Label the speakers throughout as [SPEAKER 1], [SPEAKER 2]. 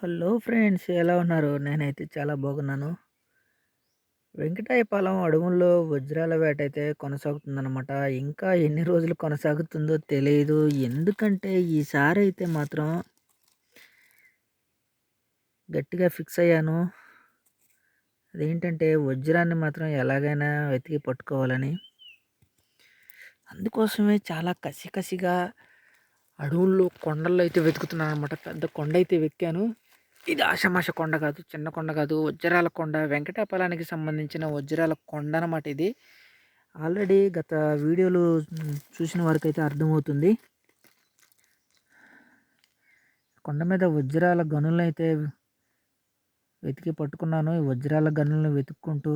[SPEAKER 1] Hello friends ఎలా ఉన్నారు? నేనైతే చాలా బాగున్నాను. వెంకటాయపాలెం అడవుల్లో వజ్రాల వేట అయితే కొనసాగుతుందన్నమాట. ఇంకా ఎన్ని రోజులు కొనసాగుతుందో తెలియదు ఎందుకంటే ఈసారి అయితే మాత్రం గట్టిగా ఫిక్స్ అయ్యాను. అదేంటంటే వజ్రాన్ని మాత్రం ఎలాగైనా వెతికి పట్టుకోవాలని. అందుకోసమే చాలా కసి కసిగా అడవుల్లో కొండల్లో అయితే వెతుకుతున్నాను అనమాట పెద్ద కొండ అయితే వెక్కాను. ఇది ఆషమాష కొండ కాదు చిన్న కొండ కాదు వజ్రాల కొండ వెంకటాపలానికి సంబంధించిన వజ్రాల కొండ అనమాట ఇది. ఆల్రెడీ గత వీడియోలు చూసిన వారికి అయితే అర్థమవుతుంది. కొండ మీద వజ్రాల గనులను అయితే వెతికి పట్టుకున్నాను. ఈ వజ్రాల గనులను వెతుక్కుంటూ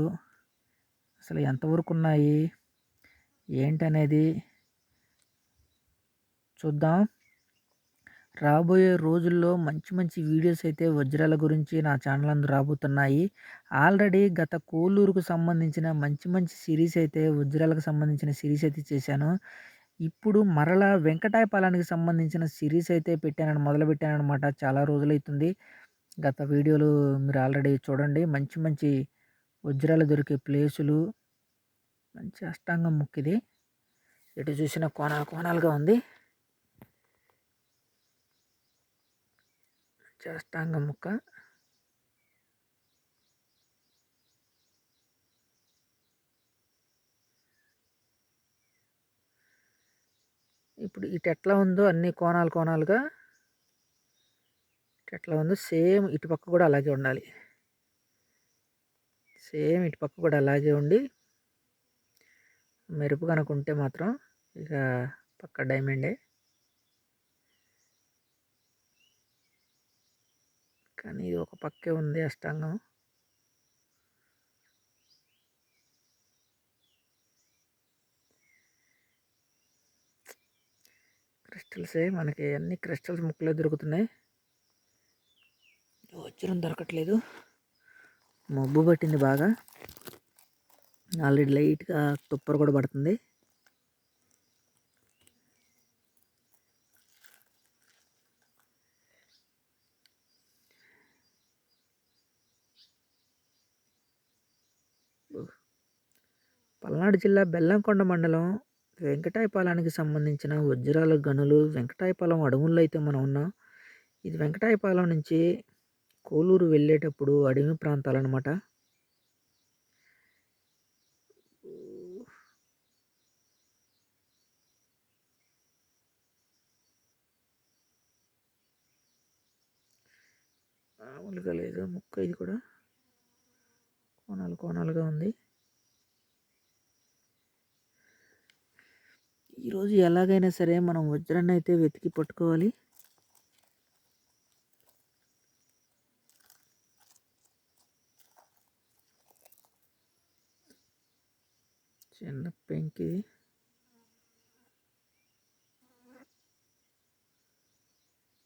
[SPEAKER 1] అసలు ఎంతవరకు ఉన్నాయి? ఏంటనేది చూద్దాం. రాబోయే రోజుల్లో మంచి మంచి వీడియోస్ అయితే వజ్రాల గురించి నా ఛానల్ అందు రాబోతున్నాయి. ఆల్రెడీ గత కోలూరుకు సంబంధించిన మంచి మంచి సిరీస్ అయితే వజ్రాలకు సంబంధించిన సిరీస్ అయితే చేశాను. ఇప్పుడు మరలా వెంకటాయపాలానికి సంబంధించిన సిరీస్ అయితే పెట్టానని మొదలు పెట్టానమాట చాలా రోజులైతుంది. గత వీడియోలు మీరు ఆల్రెడీ చూడండి. మంచి మంచి వజ్రాలు దొరికే ప్లేసులు. మంచి అష్టాంగం ముక్కిది. ఎటు చూసిన కోణాలు కోణాలుగా ఉంది. చేస్తాంగ ముక్క. ఇప్పుడు ఇటు ఎట్లా ఉందో అన్ని కోణాలు కోణాలుగా ఎట్లా ఉందో సేమ్ ఇటు పక్క కూడా అలాగే ఉండాలి. సేమ్ ఇటు పక్క కూడా అలాగే ఉండి మెరుపు కనుకుంటే మాత్రం ఇక పక్క డైమండే కానీ ఇది ఒక పక్కే ఉంది అష్టాంగం. క్రిస్టల్సే మనకి అన్ని క్రిస్టల్స్ ముక్కలే దొరుకుతున్నాయి. వజ్రం దొరకట్లేదు. మబ్బు పట్టింది బాగా. ఆల్రెడీ లైట్గా తుప్పర కూడా పడుతుంది. పల్నాడు జిల్లా బెల్లంకొండ మండలం వెంకటాయపాలానికి సంబంధించిన వజ్రాల గనులు వెంకటాయపాలెం అడవుల్లో అయితే మనం ఉన్నాం ఇది వెంకటాయపాలెం నుంచి కోలూరు వెళ్ళేటప్పుడు అడవి ప్రాంతాలు అనమాట మామూలుగా లేదు. ముక్క ఇది కూడా కోణాలు కోణాలుగా ఉంది. ఈరోజు ఎలాగైనా సరే మనం వజ్రాన్ని అయితే వెతికి పట్టుకోవాలి. చిన్న పెంకి.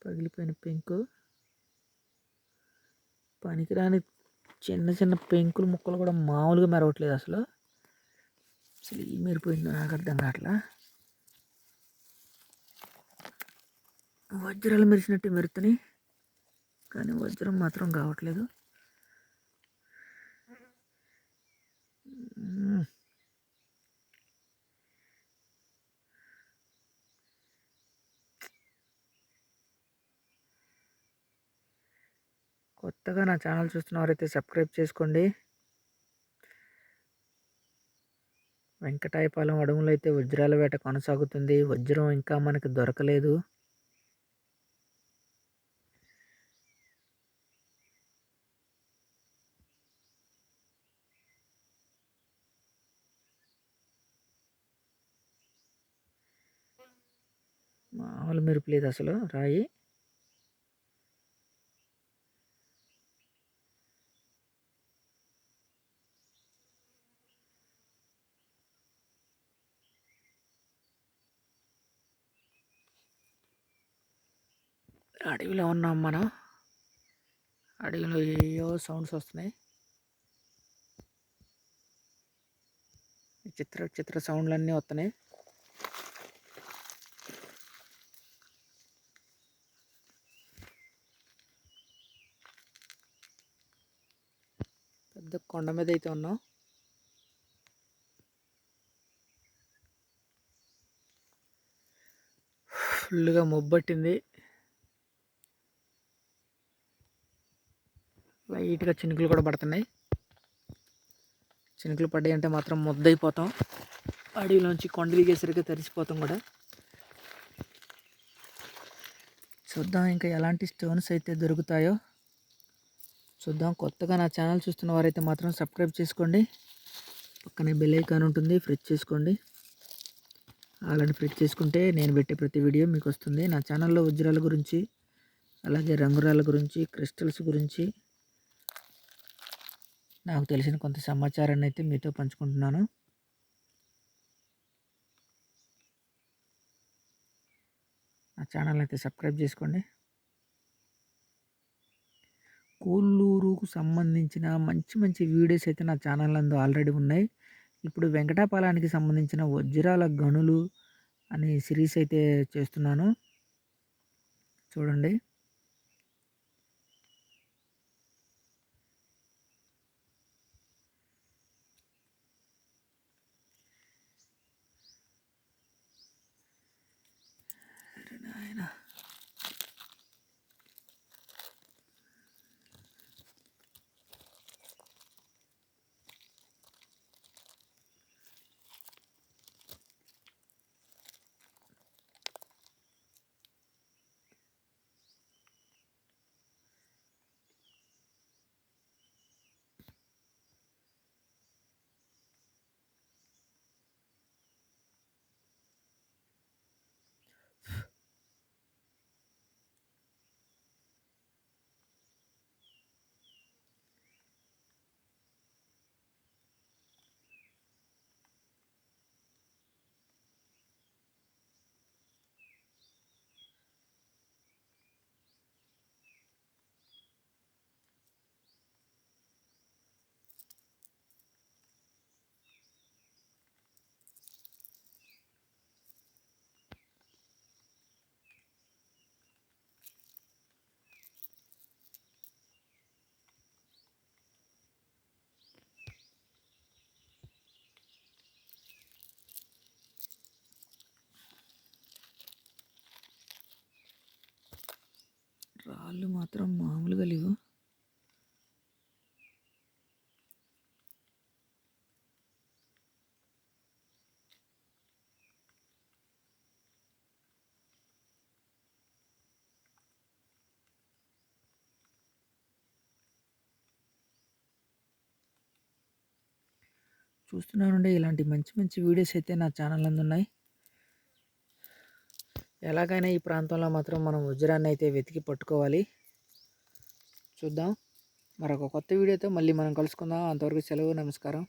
[SPEAKER 1] పగిలిపోయిన పెంకు. పనికిరాని చిన్న చిన్న పెంకులు ముక్కలు కూడా మామూలుగా మెరవట్లేదు అసలు. అసలు ఈ మెరిపోయిందో నాకు అర్థం కావట్లా. వజ్రాలు మెరిసినట్టు మెరుతున్నాయి కానీ వజ్రం మాత్రం కావట్లేదు. కొత్తగా నా ఛానల్ చూస్తున్నవారైతే సబ్స్క్రైబ్ చేసుకోండి. వెంకటాయపాలెం అడవులైతే అయితే వజ్రాల వేట కొనసాగుతుంది. వజ్రం ఇంకా మనకి దొరకలేదు. మామూలు మెరుపు లేదు అసలు రాయి. అడవిలో ఉన్నాం మనం. అడవిలో ఏయో సౌండ్స్ వస్తున్నాయి. చిత్ర చిత్ర సౌండ్లు అన్నీ వస్తున్నాయి. పెద్ద కొండ మీద అయితే ఉన్నాం ఫుల్గా మొబ్బట్టింది లైట్గా చినుకులు కూడా పడుతున్నాయి. చినుకులు పడ్డాయి అంటే మాత్రం ముద్దయిపోతాం. అడవిలోంచి కొండ దిగేసరికి తడిసిపోతాం కూడా. చూద్దాం ఇంకా ఎలాంటి స్టోన్స్ అయితే దొరుకుతాయో. చూద్దాం. కొత్తగా నా ఛానల్ చూస్తున్న వారైతే మాత్రం సబ్స్క్రైబ్ చేసుకోండి. పక్కనే బెల్ ఐకాన్ ఉంటుంది ఫ్రెష్ చేసుకోండి. అలాంటి ఫ్రెష్ చేసుకుంటే నేను పెట్టే ప్రతి వీడియో మీకు వస్తుంది నా ఛానల్లో వజ్రాల గురించి అలాగే రంగురాల గురించి క్రిస్టల్స్ గురించి నాకు తెలిసిన కొంత సమాచారాన్ని అయితే మీతో పంచుకుంటున్నాను. నా ఛానల్ అయితే సబ్స్క్రైబ్ చేసుకోండి. కోల్లూరుకు సంబంధించిన మంచి మంచి వీడియోస్ అయితే నా ఛానల్ నందు ఆల్రెడీ ఉన్నాయి. ఇప్పుడు వెంకటాపాలానికి సంబంధించిన వజ్రాల గనులు అనే సిరీస్ అయితే చేస్తున్నాను. చూడండి. నాయనా. మాత్రం మామూలుగా లేవు. చూస్తున్నానండి ఇలాంటి మంచి మంచి వీడియోస్ అయితే నా ఛానల్ ఉన్నాయి. ఎలాగైనా ఈ ప్రాంతంలో మాత్రం మనం వజ్రాన్ని అయితే వెతికి పట్టుకోవాలి. చూద్దాం. మరొక కొత్త వీడియోతో మళ్ళీ మనం కలుసుకుందాం. అంతవరకు సెలవు నమస్కారం.